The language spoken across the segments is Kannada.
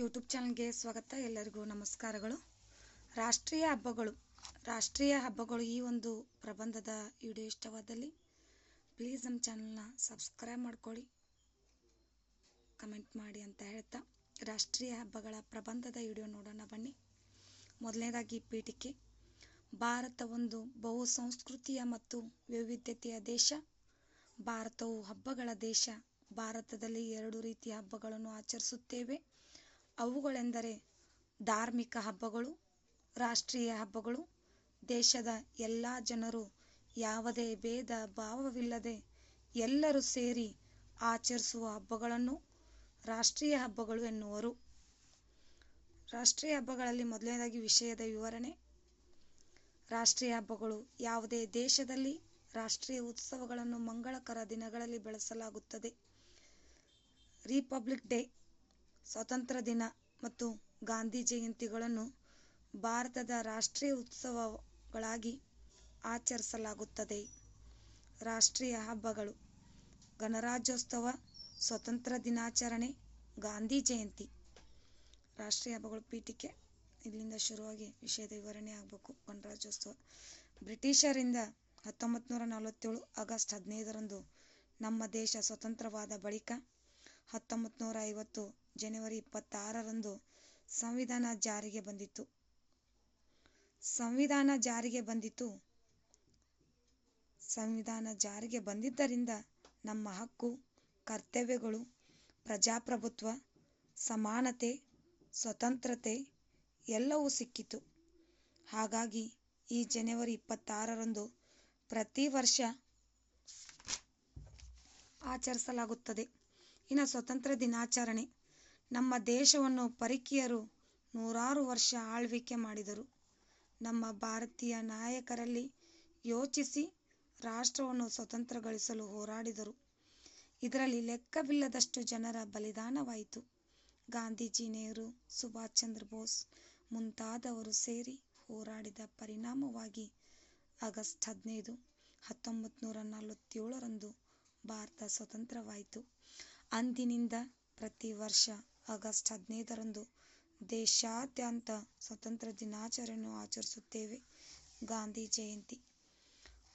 ಯೂಟ್ಯೂಬ್ ಚಾನಲ್ಗೆ ಸ್ವಾಗತ. ಎಲ್ಲರಿಗೂ ನಮಸ್ಕಾರಗಳು. ರಾಷ್ಟ್ರೀಯ ಹಬ್ಬಗಳು. ರಾಷ್ಟ್ರೀಯ ಹಬ್ಬಗಳು ಈ ಒಂದು ಪ್ರಬಂಧದ ವಿಡಿಯೋ ಇಷ್ಟವಾದಲ್ಲಿ ಪ್ಲೀಸ್ ನಮ್ಮ ಚಾನಲ್ನ ಸಬ್ಸ್ಕ್ರೈಬ್ ಮಾಡ್ಕೊಳ್ಳಿ. ಕಮೆಂಟ್ ಮಾಡಿ ಅಂತ ಹೇಳ್ತಾ ರಾಷ್ಟ್ರೀಯ ಹಬ್ಬಗಳ ಪ್ರಬಂಧದ ವಿಡಿಯೋ ನೋಡೋಣ ಬನ್ನಿ. ಮೊದಲನೇದಾಗಿ ಪೀಠಿಕೆ ಭಾರತ ಒಂದು ಬಹು ಸಂಸ್ಕೃತಿಯ ಮತ್ತು ವೈವಿಧ್ಯತೆಯ ದೇಶ. ಭಾರತವು ಹಬ್ಬಗಳ ದೇಶ. ಭಾರತದಲ್ಲಿ ಎರಡು ರೀತಿಯ ಹಬ್ಬಗಳನ್ನು ಆಚರಿಸುತ್ತೇವೆ. ಅವುಗಳೆಂದರೆ ಧಾರ್ಮಿಕ ಹಬ್ಬಗಳು, ರಾಷ್ಟ್ರೀಯ ಹಬ್ಬಗಳು, ದೇಶದ ಎಲ್ಲ ಜನರು ಯಾವುದೇ ಭೇದ ಭಾವವಿಲ್ಲದೆ ಎಲ್ಲರೂ ಸೇರಿ ಆಚರಿಸುವ ಹಬ್ಬಗಳನ್ನು ರಾಷ್ಟ್ರೀಯ ಹಬ್ಬಗಳು ಎನ್ನುವರು. ರಾಷ್ಟ್ರೀಯ ಹಬ್ಬಗಳಲ್ಲಿ ಮೊದಲನೇದಾಗಿ ವಿಷಯದ ವಿವರಣೆ. ರಾಷ್ಟ್ರೀಯ ಹಬ್ಬಗಳು ಯಾವುದೇ ದೇಶದಲ್ಲಿ ರಾಷ್ಟ್ರೀಯ ಉತ್ಸವಗಳನ್ನು ಮಂಗಳಕರ ದಿನಗಳಲ್ಲಿ ಬೆಳೆಸಲಾಗುತ್ತದೆ. ರಿಪಬ್ಲಿಕ್ ಡೇ ಸ್ವಾತಂತ್ರ್ಯ ದಿನ ಮತ್ತು ಗಾಂಧಿ ಜಯಂತಿಗಳನ್ನು ಭಾರತದ ರಾಷ್ಟ್ರೀಯ ಉತ್ಸವಗಳಾಗಿ ಆಚರಿಸಲಾಗುತ್ತದೆ. ರಾಷ್ಟ್ರೀಯ ಹಬ್ಬಗಳು, ಗಣರಾಜ್ಯೋತ್ಸವ, ಸ್ವಾತಂತ್ರ್ಯ ದಿನಾಚರಣೆ, ಗಾಂಧಿ ಜಯಂತಿ. ರಾಷ್ಟ್ರೀಯ ಹಬ್ಬಗಳು ಪೀಠಿಕೆ ಇಲ್ಲಿಂದ ಶುರುವಾಗಿ ವಿಷಯದ ವಿವರಣೆ ಆಗಬೇಕು. ಗಣರಾಜ್ಯೋತ್ಸವ ಬ್ರಿಟಿಷರಿಂದ ಹತ್ತೊಂಬತ್ತು ನೂರ ನಲವತ್ತೇಳು ಆಗಸ್ಟ್ ಹದಿನೈದರಂದು ನಮ್ಮ ದೇಶ ಸ್ವತಂತ್ರವಾದ ಬಳಿಕ ಹತ್ತೊಂಬತ್ತು ನೂರ ಐವತ್ತು ಜನವರಿ ಇಪ್ಪತ್ತಾರರಂದು ಸಂವಿಧಾನ ಜಾರಿಗೆ ಬಂದಿತ್ತು. ಸಂವಿಧಾನ ಜಾರಿಗೆ ಬಂದಿತು ಸಂವಿಧಾನ ಜಾರಿಗೆ ಬಂದಿದ್ದರಿಂದ ನಮ್ಮ ಹಕ್ಕು, ಕರ್ತವ್ಯಗಳು, ಪ್ರಜಾಪ್ರಭುತ್ವ, ಸಮಾನತೆ, ಸ್ವತಂತ್ರತೆ ಎಲ್ಲವೂ ಸಿಕ್ಕಿತು. ಹಾಗಾಗಿ ಈ ಜನವರಿ ಇಪ್ಪತ್ತಾರರಂದು ಪ್ರತಿ ವರ್ಷ ಆಚರಿಸಲಾಗುತ್ತದೆ. ಇನ್ನು ಸ್ವತಂತ್ರ ದಿನಾಚರಣೆ. ನಮ್ಮ ದೇಶವನ್ನು ಪರಕೀಯರು ನೂರಾರು ವರ್ಷ ಆಳ್ವಿಕೆ ಮಾಡಿದರು. ನಮ್ಮ ಭಾರತೀಯ ನಾಯಕರಲ್ಲಿ ಯೋಚಿಸಿ ರಾಷ್ಟ್ರವನ್ನು ಸ್ವತಂತ್ರಗೊಳಿಸಲು ಹೋರಾಡಿದರು. ಇದರಲ್ಲಿ ಲೆಕ್ಕವಿಲ್ಲದಷ್ಟು ಜನರ ಬಲಿದಾನವಾಯಿತು. ಗಾಂಧೀಜಿ ನೆಹರು, ಸುಭಾಷ್ ಚಂದ್ರ ಬೋಸ್ ಮುಂತಾದವರು ಸೇರಿ ಹೋರಾಡಿದ ಪರಿಣಾಮವಾಗಿ ಆಗಸ್ಟ್ ಹದಿನೈದು ಹತ್ತೊಂಬತ್ತು ನೂರ ನಲವತ್ತೇಳರಂದು ಭಾರತ ಸ್ವತಂತ್ರವಾಯಿತು. ಅಂದಿನಿಂದ ಪ್ರತಿ ವರ್ಷ ಆಗಸ್ಟ್ ಹದಿನೈದರಂದು ದೇಶಾದ್ಯಂತ ಸ್ವಾತಂತ್ರ್ಯ ದಿನಾಚರಣೆಯನ್ನು ಆಚರಿಸುತ್ತೇವೆ. ಗಾಂಧಿ ಜಯಂತಿ.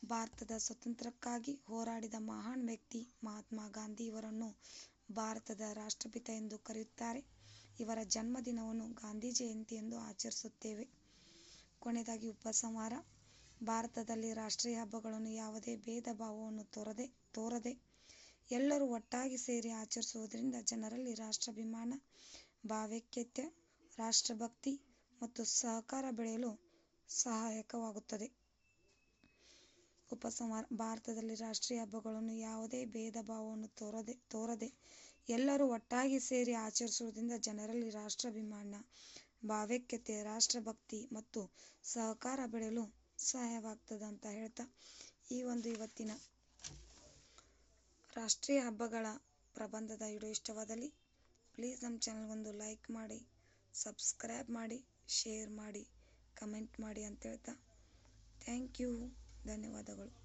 ಭಾರತದ ಸ್ವಾತಂತ್ರ್ಯಕ್ಕಾಗಿ ಹೋರಾಡಿದ ಮಹಾನ್ ವ್ಯಕ್ತಿ ಮಹಾತ್ಮ ಗಾಂಧಿಯವರನ್ನು ಭಾರತದ ರಾಷ್ಟ್ರಪಿತ ಎಂದು ಕರೆಯುತ್ತಾರೆ. ಇವರ ಜನ್ಮದಿನವನ್ನು ಗಾಂಧಿ ಜಯಂತಿ ಎಂದು ಆಚರಿಸುತ್ತೇವೆ. ಕೊನೆಯದಾಗಿ ಉಪಸಂಹಾರ ಭಾರತದಲ್ಲಿ ರಾಷ್ಟ್ರೀಯ ಹಬ್ಬಗಳನ್ನು ಯಾವುದೇ ಭೇದ ಭಾವವನ್ನು ತೋರದೆ ತೋರದೆ ಎಲ್ಲರೂ ಒಟ್ಟಾಗಿ ಸೇರಿ ಆಚರಿಸುವುದರಿಂದ ಜನರಲ್ಲಿ ರಾಷ್ಟ್ರಾಭಿಮಾನ, ಭಾವೈಕ್ಯತೆ, ರಾಷ್ಟ್ರಭಕ್ತಿ ಮತ್ತು ಸಹಕಾರ ಬೆಳೆಯಲು ಸಹಾಯಕವಾಗುತ್ತದೆ. ಉಪಸಂಹಾರ ಭಾರತದಲ್ಲಿ ರಾಷ್ಟ್ರೀಯ ಹಬ್ಬಗಳನ್ನು ಯಾವುದೇ ಭೇದ ಭಾವವನ್ನು ತೋರದೆ ತೋರದೆ ಎಲ್ಲರೂ ಒಟ್ಟಾಗಿ ಸೇರಿ ಆಚರಿಸುವುದರಿಂದ ಜನರಲ್ಲಿ ರಾಷ್ಟ್ರಾಭಿಮಾನ, ಭಾವೈಕ್ಯತೆ, ರಾಷ್ಟ್ರಭಕ್ತಿ ಮತ್ತು ಸಹಕಾರ ಬೆಳೆಯಲು ಸಹಾಯವಾಗ್ತದೆ ಅಂತ ಹೇಳ್ತಾ ಈ ಒಂದು ಇವತ್ತಿನ ರಾಷ್ಟ್ರೀಯ ಹಬ್ಬಗಳ ಪ್ರಬಂಧದ ವಿಡಿಯೋ ಇಷ್ಟವಾದಲ್ಲಿ ಪ್ಲೀಸ್ ನಮ್ಮ ಚಾನಲ್ಗೊಂದು ಲೈಕ್ ಮಾಡಿ, ಸಬ್ಸ್ಕ್ರೈಬ್ ಮಾಡಿ, ಶೇರ್ ಮಾಡಿ, ಕಮೆಂಟ್ ಮಾಡಿ ಅಂತ ಹೇಳ್ತಾ. ಥ್ಯಾಂಕ್ ಯು, ಧನ್ಯವಾದಗಳು.